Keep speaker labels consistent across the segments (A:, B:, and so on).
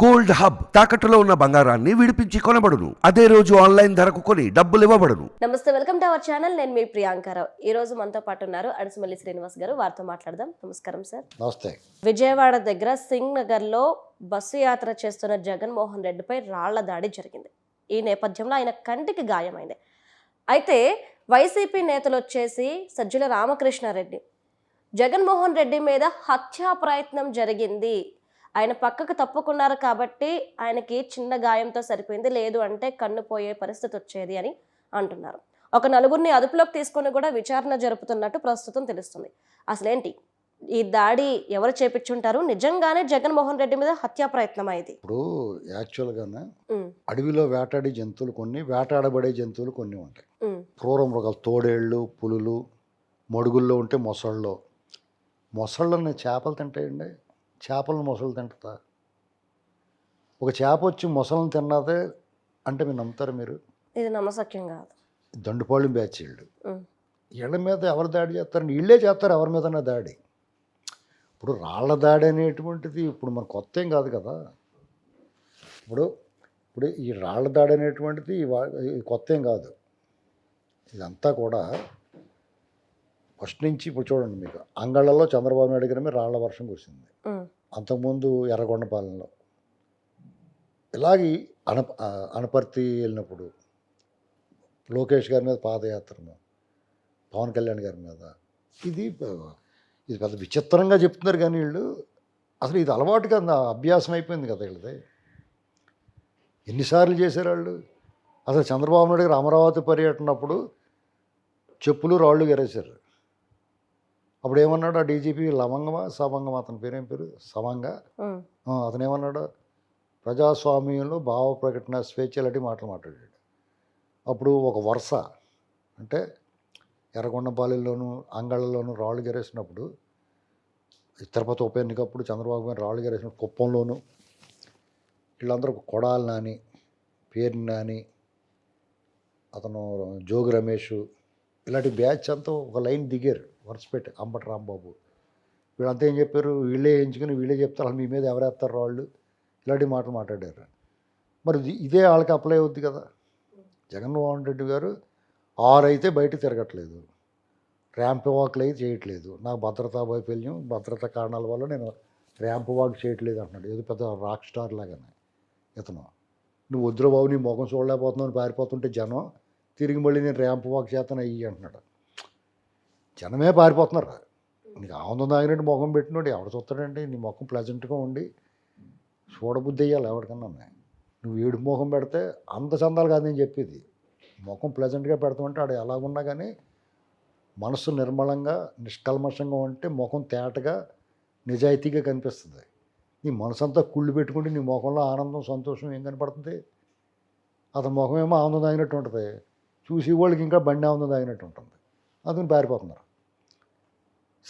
A: Gold hub తాకట్టులో ఉన్న బంగారాన్ని విడిపించి కొనబడును. అదే రోజు ఆన్లైన్ ధరకు కొని డబ్బులు ఇవ్వబడును.
B: నమస్తే వెల్కమ్ టు అవర్ ఛానల్. నేను మీ ప్రియాంకారావు ఈ రోజు మనతో పాటు ఉన్నారు అడిసిమల్లి శ్రీనివాస్ గారు. వారితో మాట్లాడదాం. నమస్కారం సార్.
C: నమస్తే.
B: విజయవాడ దగ్గర సింగ్ నగర్లో బస్సు యాత్ర చేస్తున్న జగన్మోహన్ రెడ్డిపై రాళ్ళ దాడి జరిగింది. ఈ నేపథ్యంలో ఆయన కంటికి గాయమైంది. అయితే వైసీపీ నేతలు వచ్చేసి సజ్జల రామకృష్ణారెడ్డి జగన్మోహన్ రెడ్డి మీద హత్యా ప్రయత్నం జరిగింది ఆయన పక్కకు తప్పుకున్నారు కాబట్టి ఆయనకి చిన్న గాయంతో సరిపోయింది. లేదు అంటే కన్ను పోయే పరిస్థితి వచ్చేది అని అంటున్నారు. ఒక నలుగురిని అదుపులోకి తీసుకొని కూడా విచారణ జరుపుతున్నట్టు ప్రస్తుతం తెలుస్తుంది. అసలేంటి? ఈ దాడి ఎవరు చేపించుంటారు? నిజంగానే జగన్మోహన్ రెడ్డి మీద హత్యా ప్రయత్నం అయింది
C: ఇప్పుడు యాక్చువల్గానే అడవిలో వేటాడే జంతువులు కొన్ని వేటాడబడే జంతువులు కొన్ని ఉంటాయి. క్రూర మృగాలు తోడేళ్ళు పులులు మడుగుల్లో ఉంటే మొసళ్ళు. మొసళ్ళని చేపలు తింటాయండి. చేపలను మొసళ్ళు తింటుందా? ఒక చేప వచ్చి మొసళ్ళని తిన్నదే అంటే మీరు నమ్ముతారు మీరు?
B: ఇది నమ్మసక్యం కాదు.
C: దండుపాళ్ళు బ్యాచ్ వీళ్ళు. వీళ్ళ మీద ఎవరు దాడి చేస్తారు? వీళ్ళే చేస్తారు ఎవరి మీదన్నా దాడి. ఇప్పుడు రాళ్ళ దాడి అనేటువంటిది ఇప్పుడు మన కొత్త ఏం కాదు కదా. ఇప్పుడు ఇప్పుడు ఈ రాళ్ళ దాడి అనేటువంటిది కొత్త ఏం కాదు. ఇదంతా కూడా ఫస్ట్ నుంచి ఇప్పుడు చూడండి మీకు. అంగళ్ళలో చంద్రబాబు నాయుడు గారి మీద రాళ్ళ వర్షం కురిసింది. అంతకుముందు ఎర్రగొండపాలెంలో ఇలాగే అన అనపర్తి వెళ్ళినప్పుడు లోకేష్ గారి మీద పాదయాత్రను పవన్ కళ్యాణ్ గారి మీద. ఇది ఇది పెద్ద విచిత్రంగా చెప్తున్నారు కానీ వీళ్ళు. అసలు ఇది అలవాటుగా కదా అభ్యాసం అయిపోయింది కదా వీళ్ళది. ఎన్నిసార్లు చేశారు వాళ్ళు? అసలు చంద్రబాబు నాయుడు గారు అమరావతి పర్యటనప్పుడు చెప్పులు రాళ్ళు గెరేశారు అప్పుడు ఏమన్నాడు ఆ డీజీపీ లవంగమా సవంగమా అతని పేరేం పేరు? సవంగ. అతను ఏమన్నాడు ప్రజాస్వామ్యంలో భావ ప్రకటన స్వేచ్ఛ లాంటి మాటలు మాట్లాడాడు. అప్పుడు ఒక వరుస అంటే ఎర్రగొండపాలెంలోను అంగళ్ళలోను రాళ్ళు గెరేసినప్పుడు తిరుపతి ఉప ఎన్నికప్పుడు చంద్రబాబు గారు రాళ్ళు గెరేసిన కుప్పంలోను వీళ్ళందరూ కొడాలి నాని పేరు నాని అతను జోగి రమేష్ ఇలాంటి బ్యాచ్ అంతా ఒక లైన్ దిగారు వరుస అంబటి రాంబాబు. వీళ్ళంతా ఏం చెప్పారు? వీళ్ళే ఎంచుకుని వీళ్ళే చెప్తారు. అసలు మీ మీద ఎవరేస్తారు వాళ్ళు ఇలాంటి మాటలు మాట్లాడారు. మరి ఇది- ఇదే వాళ్ళకి అప్లై అవుద్ది కదా? జగన్మోహన్ రెడ్డి గారు ఆరు అయితే బయట తిరగట్లేదు. ర్యాంప్ వాక్లు అయితే చేయట్లేదు. నాకు భద్రతా వైఫల్యం భద్రతా కారణాల వల్ల నేను ర్యాంప్ వాక్ చేయట్లేదు అంటున్నాడు. ఏదో పెద్ద రాక్ స్టార్ లాగానే ఇతను. నువ్వు వద్దురా బాబు నీ ముఖం చూడలేకపోతున్నావు అని పారిపోతుంటే జనం తిరిగి మళ్ళీ నేను ర్యాంప్ వాక్ చేతను అయ్యి అంటున్నాడు. జనమే పారిపోతున్నారు. నీకు ఆనందం తాగినట్టు ముఖం పెట్టినోడు ఎవడు చూస్తాడండి? నీ ముఖం ప్లెజెంట్గా ఉండి చూడబుద్ధి అయ్యాలి ఎవరికన్నా. నువ్వు ఏడు ముఖం పెడితే అంత చందాలు కాదు నేను చెప్పేది. ముఖం ప్లెజెంట్గా పెడతామంటే ఆడు ఎలాగున్నా కానీ మనసు నిర్మలంగా నిష్కల్మషంగా ఉంటే ముఖం తేటగా నిజాయితీగా కనిపిస్తుంది. నీ మనసు అంతా కుళ్ళు పెట్టుకుంటే నీ ముఖంలో ఆనందం సంతోషం ఏం కనపడుతుంది? అతని ముఖం ఏమో ఆనందం తాగినట్టు ఉంటుంది. చూసి వాళ్ళకి ఇంకా బండి ఆనందం తాగినట్టు ఉంటుంది. అందుకని పారిపోతున్నారు.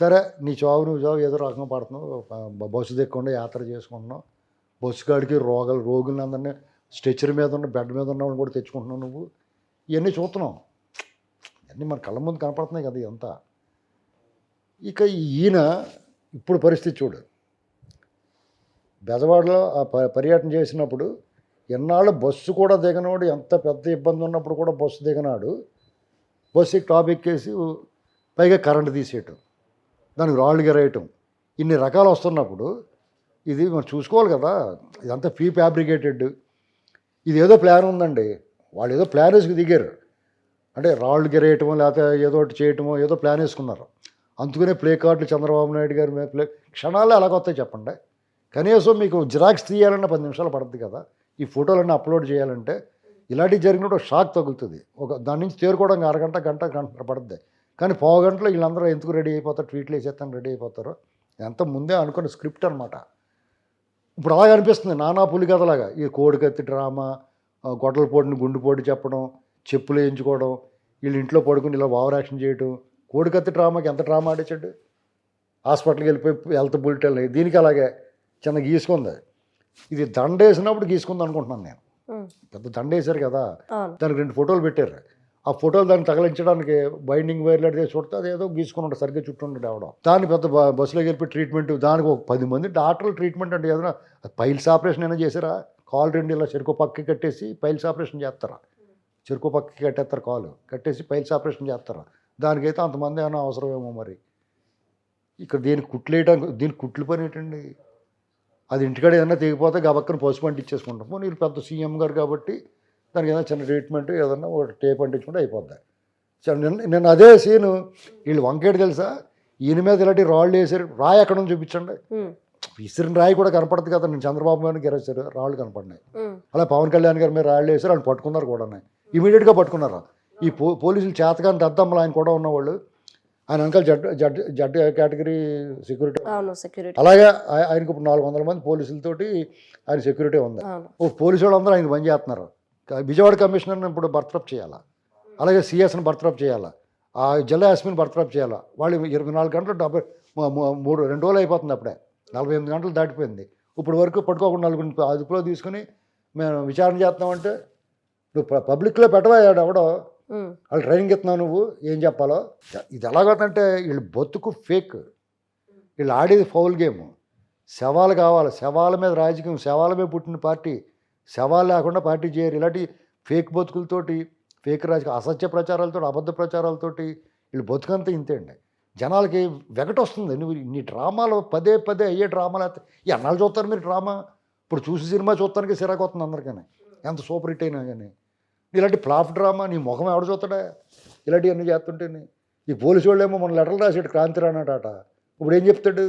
C: సరే నీ చావు నువ్వు చావు ఏదో రకంగా పడుతున్నావు. బస్సు దిక్కుండా యాత్ర చేసుకుంటున్నావు. బస్సు కాడికి రోగాలు రోగులను అందరినీ స్ట్రెచర్ మీద ఉన్న బెడ్ మీద ఉన్న వాళ్ళని కూడా తెచ్చుకుంటున్నావు నువ్వు. ఇవన్నీ చూస్తున్నావు ఇవన్నీ మన కళ్ళ ముందు కనపడుతున్నాయి కదా ఇదంతా. ఇక ఈయన ఇప్పుడు పరిస్థితి చూడు. బెజవాడలో ఆ పర్యటన చేసినప్పుడు ఎన్నాళ్ళు బస్సు కూడా దిగనోడు ఎంత పెద్ద ఇబ్బంది ఉన్నప్పుడు కూడా బస్సు దిగనాడు. బస్సుకి టాప్ ఎక్కేసి పైగా కరెంటు తీసేయటం. దానికి రాళ్ళు గెరేయటం. ఇన్ని రకాలు వస్తున్నప్పుడు ఇది మనం చూసుకోవాలి కదా ఇదంతా ఫీ ఫ్యాబ్రికేటెడ్. ఇది ఏదో ప్లాన్ ఉందండి. వాళ్ళు ఏదో ప్లాన్ వేసుకు దిగారు. అంటే రాళ్ళు గెరేయటమో లేకపోతే ఏదో ఒకటి చేయటమో ఏదో ప్లాన్ వేసుకున్నారు. అందుకనే ప్లే కార్డులు చంద్రబాబు నాయుడు గారి ప్లే క్షణాల్లో ఎలాగొస్తాయి చెప్పండి. కనీసం మీకు జిరాక్స్ తీయాలన్న పది నిమిషాలు పడుతుంది కదా. ఈ ఫోటోలన్నీ అప్లోడ్ చేయాలంటే ఇలాంటివి జరిగినప్పుడు ఒక షాక్ తగులుతుంది. ఒక దాని నుంచి తేరుకోవడానికి అరగంట గంట గంట పడుతుంది కానీ పావు గంటలో వీళ్ళందరూ ఎందుకు రెడీ అయిపోతారు? ట్వీట్లు వేసేస్తాను రెడీ అయిపోతారు. ఎంత ముందే అనుకున్న స్క్రిప్ట్ అనమాట ఇప్పుడు అలాగే అనిపిస్తుంది. నానా పులి కథలాగా ఈ కోడికత్తి డ్రామా ఆ, గొడ్డల పోటుని గుండు చెప్పడం చెప్పులు వేయించుకోవడం వీళ్ళు ఇంట్లో పడుకుని ఇలా ఓవర్ యాక్షన్ చేయడం కోడికత్తి డ్రామాకి ఎంత డ్రామా ఆడించాడు హాస్పిటల్కి వెళ్ళిపోయి హెల్త్ బులెటిన్ దీనికి అలాగే చిన్న గీసుకుంది. ఇది దండ వేసినప్పుడు గీసుకుంది అనుకుంటున్నాను నేను. పెద్ద దండ వేశారు కదా దానికి రెండు ఫోటోలు పెట్టారు. ఆ ఫోటోలు దాన్ని తగలించడానికి బైండింగ్ వైర్లు అడిగే చూస్తే అదేదో గీసుకుని ఉంటాడు సరిగ్గా చుట్టూ ఉంటాడు ఎవడో దాని పెద్ద బ- బస్సులోకి వెళ్ళి ట్రీట్మెంట్ దానికి ఒక పది మంది డాక్టర్లు ట్రీట్మెంట్ అంటే ఏదైనా పైల్స్ ఆపరేషన్ అయినా చేశారా? కాల్ రెండు ఇలా చెరుకు పక్కకి కట్టేసి పైల్స్ ఆపరేషన్ చేస్తారా? చెరుకు పక్కకి కట్టేస్తారు కాలు. కట్టేసి పైల్స్ ఆపరేషన్ చేస్తారా? దానికైతే అంతమంది ఏమైనా అవసరమేమో మరి. ఇక్కడ దీనికి కుట్లు వేయడానికి దీనికి కుట్లు పని ఏంటండి? అది ఇంటికాడ ఏదైనా తెగిపోతే గబక్కన అంటించేసుకుంటాం. పోనీ వీళ్ళు పెద్ద సీఎం గారు కాబట్టి దానికి ఏదైనా చిన్న ట్రీట్మెంట్ ఏదన్నా ఒక టేప్ అంటించుకుంటే అయిపోద్ది. నేను అదే సీను వీళ్ళు వంకేడు తెలుసా? ఈయన మీద ఇలాంటి రాళ్ళు వేసారు. రాయి ఎక్కడ ఉంది చూపించండి. విసిరిన రాయి కూడా కనపడదు కదా నేను చంద్రబాబు గారిని గెలిచారు రాళ్ళు కనపడినాయి. అలా పవన్ కళ్యాణ్ గారి మీద రాళ్ళు వేసారు వాళ్ళు పట్టుకున్నారు కూడా ఇమీడియట్గా పట్టుకున్నారు? ఈ పో పోలీసులు చేతగాని దద్దమ్మలు ఆయన కూడా ఉన్నవాళ్ళు ఆయన వెనకాల Z Z Z category security
B: అవును సెక్యూరిటీ
C: అలాగే ఆయ- ఆయనకు ఇప్పుడు నాలుగు వందల మంది పోలీసులతోటి ఆయన సెక్యూరిటీ ఉంది. ఓ పోలీసు వాళ్ళందరూ ఆయన పని చేస్తున్నారు. విజయవాడ కమిషనర్ని ఇప్పుడు బర్తరఫ్ చేయాలా? అలాగే సిఎస్ని బర్తరఫ్ చేయాలా? ఆ జిల్లా ఎస్పీని బర్తరఫ్ చేయాలా? వాళ్ళు ఇరవై నాలుగు గంటలు డెబ్బై మూడు రెండు రోజులు అయిపోతుంది అప్పుడే. నలభై ఎనిమిది గంటలు దాటిపోయింది. ఇప్పుడు వరకు పట్టుకోకుండా నలుగురిని అదుపులో తీసుకుని మేము విచారణ చేస్తామంటే నువ్వు పబ్లిక్లో పెట్టవాడు ఎవడో వాళ్ళు ట్రైనింగ్ ఇస్తున్నావు నువ్వు ఏం చెప్పాలో? ఇది ఎలాగవుతుందంటే వీళ్ళు బతుకు ఫేక్. వీళ్ళు ఆడేది ఫౌల్ గేమ్. శవాలు కావాలి. శవాల మీద రాజకీయం శవాల మీద పుట్టిన పార్టీ. శవాలు లేకుండా పార్టీ చేయరు. ఇలాంటి ఫేక్ బతుకులతోటి ఫేక్ రాజకీయ అసత్య ప్రచారాలతో అబద్ధ ప్రచారాలతోటి వీళ్ళు బతుకంతా ఇంతే అండి జనాలకి వెగట వస్తుంది. నువ్వు నీ డ్రామాలు పదే పదే అయ్యే డ్రామాలు అయితే ఈ చూస్తారు మీరు డ్రామా? ఇప్పుడు చూసి సినిమా చూస్తానికి సిరాకు వస్తుంది అందరికీ ఎంత సూపర్ హిట్ అయినా కానీ ఇలాంటి ఫ్లాప్ డ్రామా నీ ముఖం ఎవడ చూస్తాడా ఇలాంటివన్నీ చేస్తుంటేనే ఈ పోలీసు వాళ్ళేమో మన లెటర్లు రాసాడు క్రాంతి రానాట ఇప్పుడు ఏం చెప్తాడు?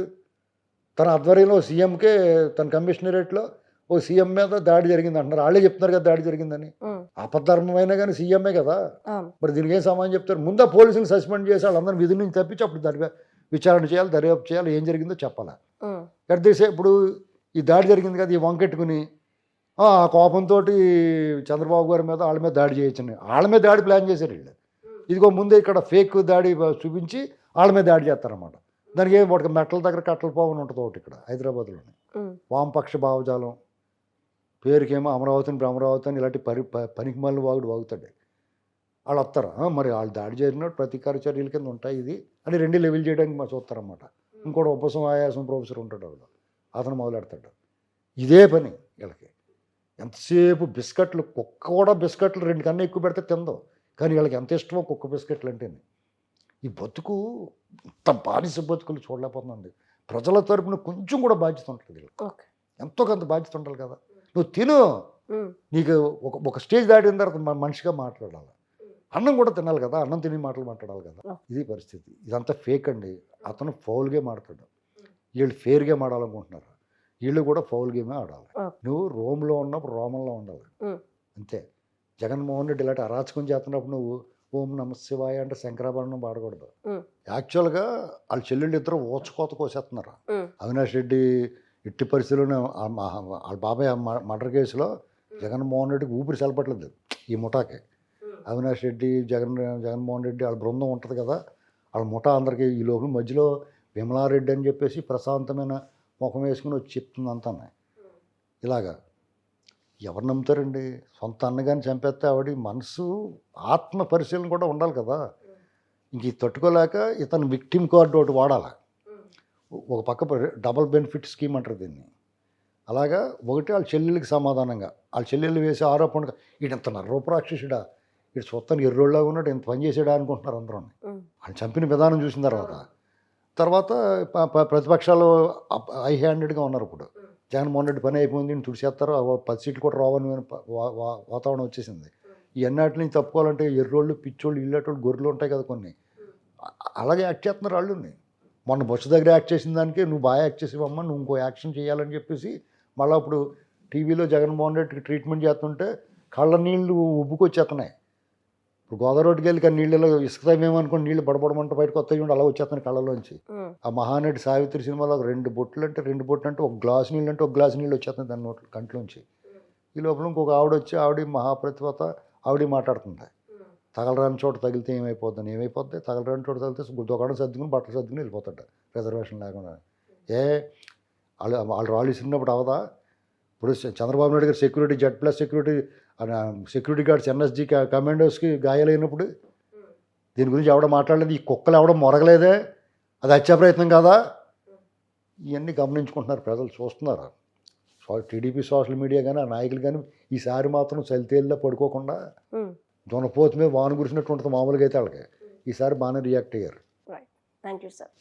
C: తన ఆధ్వర్యంలో సీఎంకే తన కమిషనరేట్లో ఓ సీఎం మీద దాడి జరిగింది అంటున్నారు. వాళ్ళే చెప్తున్నారు కదా దాడి జరిగిందని. అపధర్మమైనా కానీ సీఎంఏ కదా? మరి దీనికి ఏం సమాధానం చెప్తారు? ముందా పోలీసుని సస్పెండ్ చేసి వాళ్ళందరినీ విధుల నుంచి తప్పించి అప్పుడు దాని విచారణ చేయాలి దర్యాప్తు చేయాలి ఏం జరిగిందో చెప్పాలి?
B: ఉమ్,
C: ఎట్టేసే ఇప్పుడు ఈ దాడి జరిగింది కదా ఈ వంకెట్టుకుని ఆ కోపంతో చంద్రబాబు గారి మీద వాళ్ళ మీద దాడి చేయొచ్చని. వాళ్ళ మీద దాడి ప్లాన్ చేశారు వీళ్ళు. ఇదిగో ముందే ఇక్కడ ఫేక్ దాడి చూపించి వాళ్ళ మీద దాడి చేస్తారన్నమాట. దానికి ఏం ఒకటి మెట్టల దగ్గర కట్టల పోవని ఉంటుంది ఒకటి ఇక్కడ హైదరాబాద్లోనే. వామపక్ష భావజాలం. పేరుకేమో అమరావతిని అమరావతి అని ఇలాంటి పరి పనికి మళ్ళీ వాగుడు వాగుతాడు. వాళ్ళు వస్తారు? "ఆ, మరి వాళ్ళు దాడి చేసినట్టు ప్రతీకార చర్యల కింద ఉంటాయి ఇది అని రెండు లెవెల్ చేయడానికి మా చూస్తారన్నమాట. ఇంకోటి ఉపసం ఆయాసం ప్రొఫెసర్ ఉంటాడు అతను మొదలెడతాడు. ఇదే పని వీళ్ళకి. ఎంతసేపు బిస్కెట్లు కుక్క కూడా బిస్కెట్లు రెండు కన్నా ఎక్కువ పెడితే తిందో. కానీ వీళ్ళకి ఎంత ఇష్టమో కుక్క బిస్కెట్లు అంటే ఈ బతుకు ఇంత బానిస బతుకులు చూడలేకపోతుందండి ప్రజల తరపున కొంచెం కూడా బాధ్యత ఉంటుంది వీళ్ళకి. ఎంతో కొంత బాధ్యత ఉండాలి కదా. నువ్వు తిను. నీకు ఒక ఒక స్టేజ్ దాటిన తర్వాత మనిషిగా మాట్లాడాలి. అన్నం కూడా తినాలి కదా. అన్నం తిని మాటలు మాట్లాడాలి కదా. ఇది పరిస్థితి. ఇదంతా ఫేక్ అండి. అతను ఫౌల్ గేమ్ ఆడతాడు వీళ్ళు ఫేర్ గేమ్ ఆడాలనుకుంటున్నారు వీళ్ళు కూడా ఫౌల్ గేమే ఆడాలి. నువ్వు రోమ్లో ఉన్నప్పుడు రోమంలో ఉండాలి. అంతే. జగన్మోహన్ రెడ్డి ఇలాంటి అరాచకం చేస్తున్నప్పుడు నువ్వు ఓం నమ శివాయ అంటే శంకరాభరణం పాడకూడదు. యాక్చువల్గా వాళ్ళ చెల్లెళ్ళు ఇద్దరు ఓచుకోత కోసేస్తున్నారు. అవినాష్ రెడ్డి ఇట్టి పరిస్థితుల్లోనే వాళ్ళ బాబాయ్ మర్డర్ కేసులో జగన్మోహన్ రెడ్డికి ఊపిరి సెలపట్లేదు ఈ ముఠాకి. అవినాష్ రెడ్డి జగన్ జగన్మోహన్ రెడ్డి వాళ్ళ బృందం ఉంటుంది కదా వాళ్ళ ముఠా అందరికీ ఈ లోపల మధ్యలో విమలారెడ్డి అని చెప్పేసి ప్రశాంతమైన ముఖం వేసుకుని వచ్చి చెప్తుంది అంతా ఇలాగా ఎవరు నమ్ముతారండి? సొంత అన్నగాని చంపేస్తే ఆవిడ మనసు ఆత్మ పరిశీలన కూడా ఉండాలి కదా. ఇంక తట్టుకోలేక ఇతను విక్టిమ్ కార్డు ఒకటి వాడాలి. ఒక పక్క డబుల్ బెనిఫిట్ స్కీమ్ అంటారు దీన్ని. అలాగా ఒకటి వాళ్ళ చెల్లెళ్ళకి సమాధానంగా వాళ్ళ చెల్లెళ్ళు వేసే ఆరోపణ ఈడంత నర్రోపరాక్షసుడా ఇటు చూస్తాను ఎర్రోళ్ళగా ఉన్నాడు ఇంత పని చేసాడా అనుకుంటున్నారు అందరూ వాళ్ళు చంపిన విధానం చూసిన తర్వాత తర్వాత ప్రతిపక్షాలు ఐ హ్యాండెడ్గా ఉన్నారు ఇప్పుడు. జగన్మోహన్ రెడ్డి పని అయిపోయింది తుడిచేస్తారు పది సీట్లు కూడా రావని వా- వా- వాతావరణం వచ్చేసింది. ఈ అన్నిటి నుంచి తప్పుకోవాలంటే ఎర్రోళ్ళు పిచ్చోళ్ళు ఇల్లేటోళ్ళు గొర్రెలు ఉంటాయి కదా కొన్ని. అలాగే యాక్ట్ చేస్తున్నారు వాళ్ళు. మొన్న బొచ్చ దగ్గర యాక్ట్ చేసిన దానికి నువ్వు బాగా యాక్ట్ చేసేవమ్మా నువ్వు ఇంకో యాక్షన్ చేయాలని చెప్పేసి మళ్ళీ అప్పుడు టీవీలో జగన్మోహన్ రెడ్డికి ట్రీట్మెంట్ చేస్తుంటే కళ్ళ నీళ్ళు ఉబ్బుకొచ్చేస్తున్నాయి. ఇప్పుడు గోదావరికి వెళ్ళి కానీ నీళ్ళలో ఇసుకతామేమనుకోండి నీళ్ళు బడబడమంట బయటకు వస్తాయి చూడండి అలా వచ్చేస్తున్నాయి కళ్ళలోంచి. ఆ. మహానటి సావిత్రి సినిమాలో ఒక రెండు బొట్లు అంటే రెండు బొట్లు అంటే ఒక గ్లాస్ నీళ్ళు అంటే ఒక గ్లాస్ నీళ్ళు వచ్చేస్తుంది దాని నోట్లో కంట్లోంచి. ఈ లోపల ఇంకొక ఆవిడ వచ్చి ఆవిడ మహాప్రతిభత ఆవిడ మాట్లాడుతుంది. తగలరాని చోట తగిలితే ఏమైపోద్దని. ఏమైపోద్ది? తగలరాని చోట తగిలితే దుకాణం సర్దుకుని బట్టలు సర్దుకుని వెళ్ళిపోతాడు. రిజర్వేషన్ లేకుండా. ఏ? వాళ్ళు వాళ్ళు రాళ్ళు ఇసిరినప్పుడు అవదా? ఇప్పుడు Chandrababu Naidu garu security Z plus security security guards NSG కమాండోస్కి గాయాలైనప్పుడు దీని గురించి ఎవడ మాట్లాడలేదు. ఈ కుక్కలు ఎవడం మొరగలేదే. అది హత్యా ప్రయత్నం కాదా? ఇవన్నీ గమనించుకుంటున్నారు ప్రజలు. చూస్తున్నారు? టీడీపీ సోషల్ మీడియా కానీ ఆ నాయకులు కానీ ఈసారి మాత్రం చలితేలిలో పడుకోకుండా
B: ఉమ్,
C: దునపోతు మీద వాన కురిసినట్టు ఉంటుంది మామూలుగా అయితే వాళ్ళకి. ఈసారి బాగానే రియాక్ట్ అయ్యారు.
B: Thank you sir